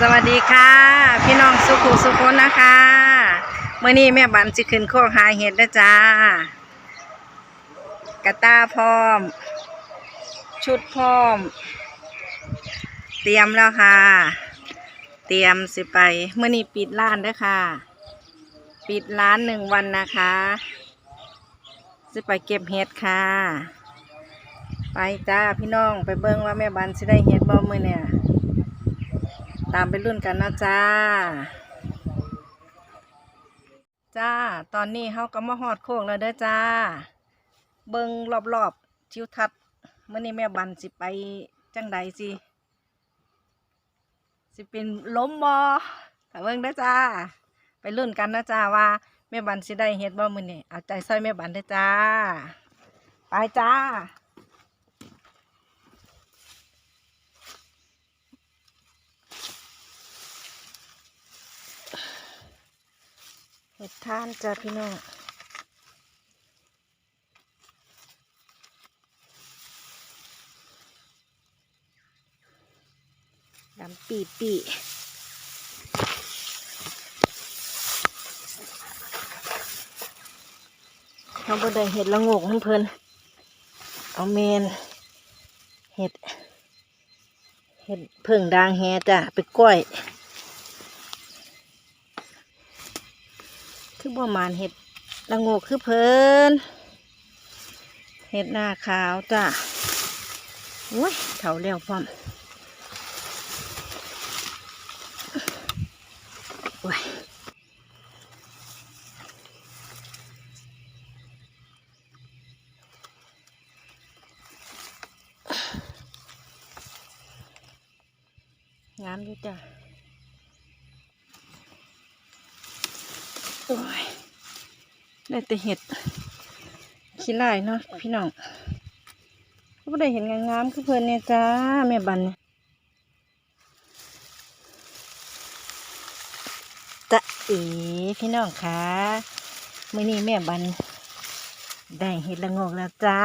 สวัสดีค่ะ พี่น้องสุขุสุคนนะคะเมื่อนี้แม่บันจะขึ้นโคกหาเห็ดนะจ้ากระตาพร้อม ชุดพร้อม เตรียมแล้วค่ะ เตรียมสิไปเมื่อนี้ปิดร้านด้วยค่ะ ปิดร้านหนึ่งวันนะคะสิไปเก็บเห็ดค่ะ ไปจ้าพี่น้องไปเบิ่งว่าแม่บันสิได้เห็ดบ่เมื่อเนี่ย ตามไปรุ่นกันนะจ้า จ้า ตอนนี้เฮาก็มาฮอดโค้งแล้วเด้อจ้า เบิงรอบๆทิวทัศน์เมื้อนี้แม่บันสิไปจังใดสิสิเป็นล้มบ่ถ้าเบิงเด้อจ้า ไปรุ่นกันนะจ้าว่าแม่บันสิได้เฮ็ดบ่มื้อนี้เอาใจใส่แม่บันเด้อจ้า ไปจ้า เห็ดท่านจ้าพี่น้องดำปีปีเขาบ่ได้เห็ดละงกเพิ่นเอาเมน เห็ด เห็ดเพิ่งดางแฮจ้ะไปก้อย คือบ่มานเห็ดละโงกคือเพิ่นเห็ดหน้าขาวจ้ะโอ้ยเถาแล้วพร้อมโอ้ยงามอยู่จ้ะ โอ้ยได้แต่เห็ดขี้ไล่เนาะพี่น้องก็ได้เห็นงามๆคือเพื่อนเนี่ยจ้าแม่บันเนี่ยตะเอ๋พี่น้องคะมื่อนี้แม่บัน ได้เห็ดละงกแล้วจ้า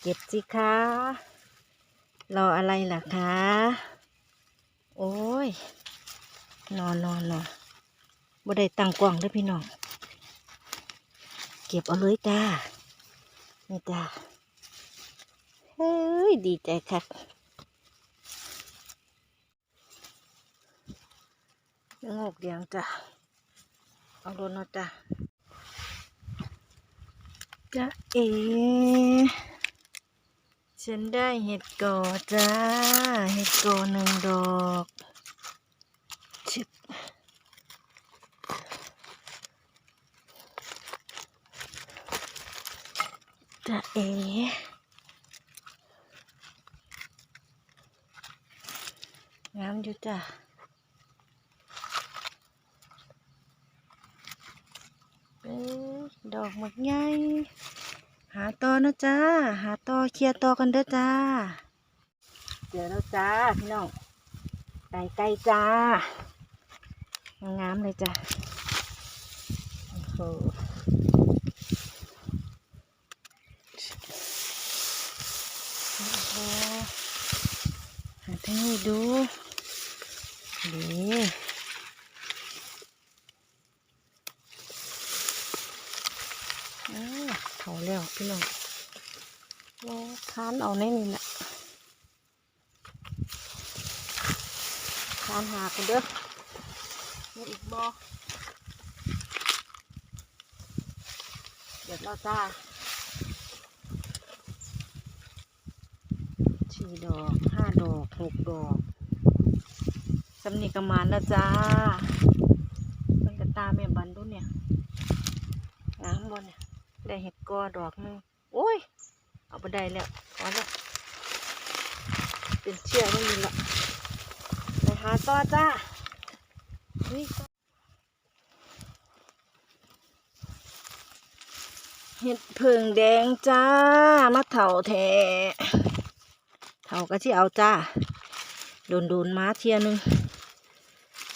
เก็บสิคะรออะไรล่ะคะ โอ้ย นอนนอนนอนบ่ได้ตั้งกล้องเด้วยพี่น้อง เก็บเอาเลยจ้า นี่จ้า เฮ้ย ดีใจคักงอกเดียงจ้ะเอาโดนเอาจ้ะจ้าเอฉันได้เห็ดก่อจ้า เห็ดก่อหนึ่งดอก จะเอ๋งามอยู่จ้ะเอ้ยดอกหมดไงหาต่อนะจ้า หาต่อเคลียร์ต่อกันเด้อจ้า เจอแล้วจ้า พี่น้องไก่ไก่จ้างามเลยจ้ะโอ้โหโอ้โหหาที่นี่ดูนี่อ้าว เขาแล้วพี่น้องโอ้ค้านเอาในนี่แหละทานหากันเด้อมีอีกบอเดี๋ยวเราจ้าสี่ดอกห้าดอกหกดอกสำนีกระมานแล้วจ้าเป็นกระตาแม่บันดูเนี่ยงามบนเนี่ย ได้เห็ดกอดอกนึงโอ้ย เอาไปได้แล้วพอแล้วเป็นเชือกไม่มีละไปหาต่อจ้านี่เห็ดเพิงแดงจ้า มาเถาแทเถาก็ที่เอาจ้า โดนโดนๆมาเทียหนึง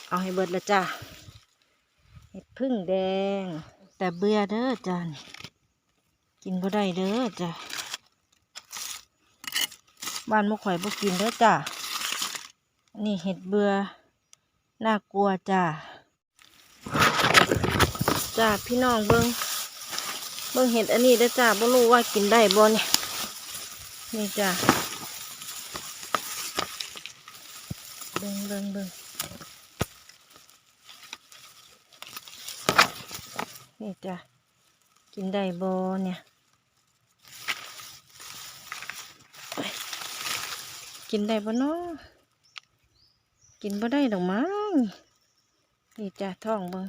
เอาให้เบิดละจ้า เห็ดพึ่งแดง แต่เบื่อเด้อจ้านี่ กินบ่ได้เด้อจ้าบ้านมุกข่อยบ่กินเด้อจ้านี่เห็ดเบื่อน่ากลัวจ้าจ้าพี่น้องเบิงเบิงเห็ดอันนี้ได้อจ้าบ่รู้ว่ากินได้บ่เนี่ยนี่จ้าเบิงเบิงเบิงนี่จ้ากินได้บ่เนี่ยเอ้ย กินได้บ่เนาะกินบ่ได้ดอกมั้งนี่จ้ะท้องเบิ่ง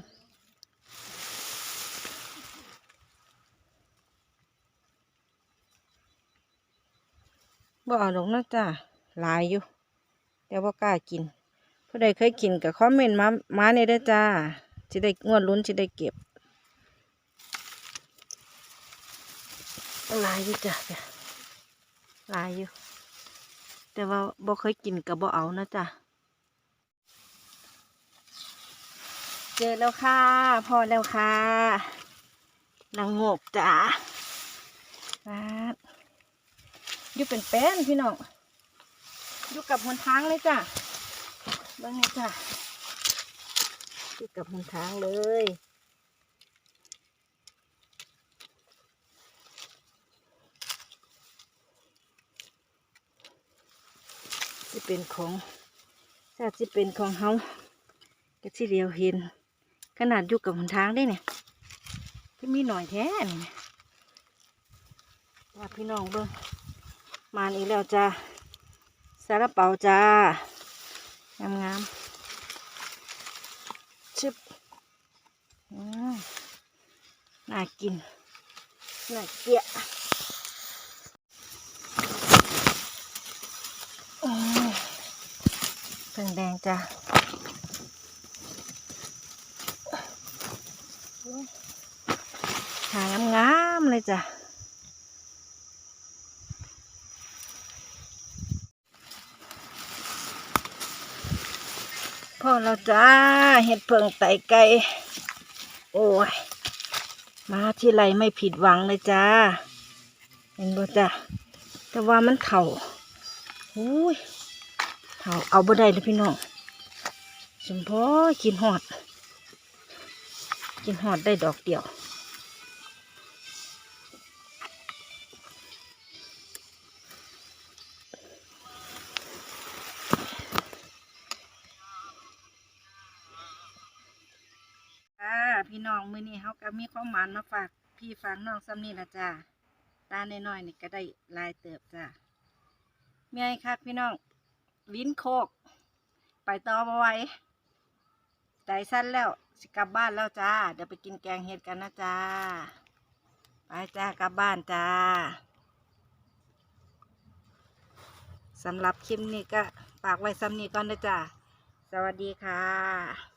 บ่เอาดอกนะจ้ะหลายอยู่ แต่ว่ากล้ากินผู้ใดเคยกินก็คอมเมนต์มามาในได้จ้าสิได้งวดลุ้นสิได้เก็บลายอยู่จ้ะลายอยู่ แต่ว่าบ่เคยกินก็บ่เอานะจ้ะเจอแล้วค่ะ พอแล้วค่ะนางโงกจ้ามาอยู่เป็นแป้นพี่น้อง อยู่กับหนทางเลยจ้ะเบ้างไงจ้ะอยู่กับหนทางเลย เป็นของถ้าจะเป็นของเฮาก็ที่เดียวเห็น ขนาดอยู่กับหนทางได้เนี่ยที่มีหน่อยแท้นี่ว่าพี่น้องเบิ้งมาอีกแล้วจ้าสารเป๋าจ้างามงามๆชึบอืมน่ากิน น่าเกลียอืมเพิ่งแดงจ้าหางงามๆเลยจ้ะพ่อแล้วจ้าเห็ดเพิงไตไก่โอ้ย มาที่ไรไม่ผิดหวังเลยจ้า เห็นบ่จ้ะแต่ว่ามันเถ่าอุ้ย เถ่าเอาบ่ได้เลยพี่น้องสมพอกินหอด กินหอดได้ดอกเดียวค่ะพี่น้องมือนี้เฮาก็มีความหมานมาฝากพี่ฝากน้องซ้ำนี่ละจ้าตาน้อยๆนี่ก็ได้ลายเติบจ้าเมียคักพี่น้อง ลิ้นโคก ไปต่อมาไว้ใจสั้นแล้วสิกลับบ้านแล้วจ้า เดี๋ยวไปกินแกงเห็ดกันนะจ้า ไปจ้ากลับบ้านจ้าสำหรับคลิปนี้ก็ฝากไว้ซ้ำนี้ก่อนนะจ้า สวัสดีค่ะ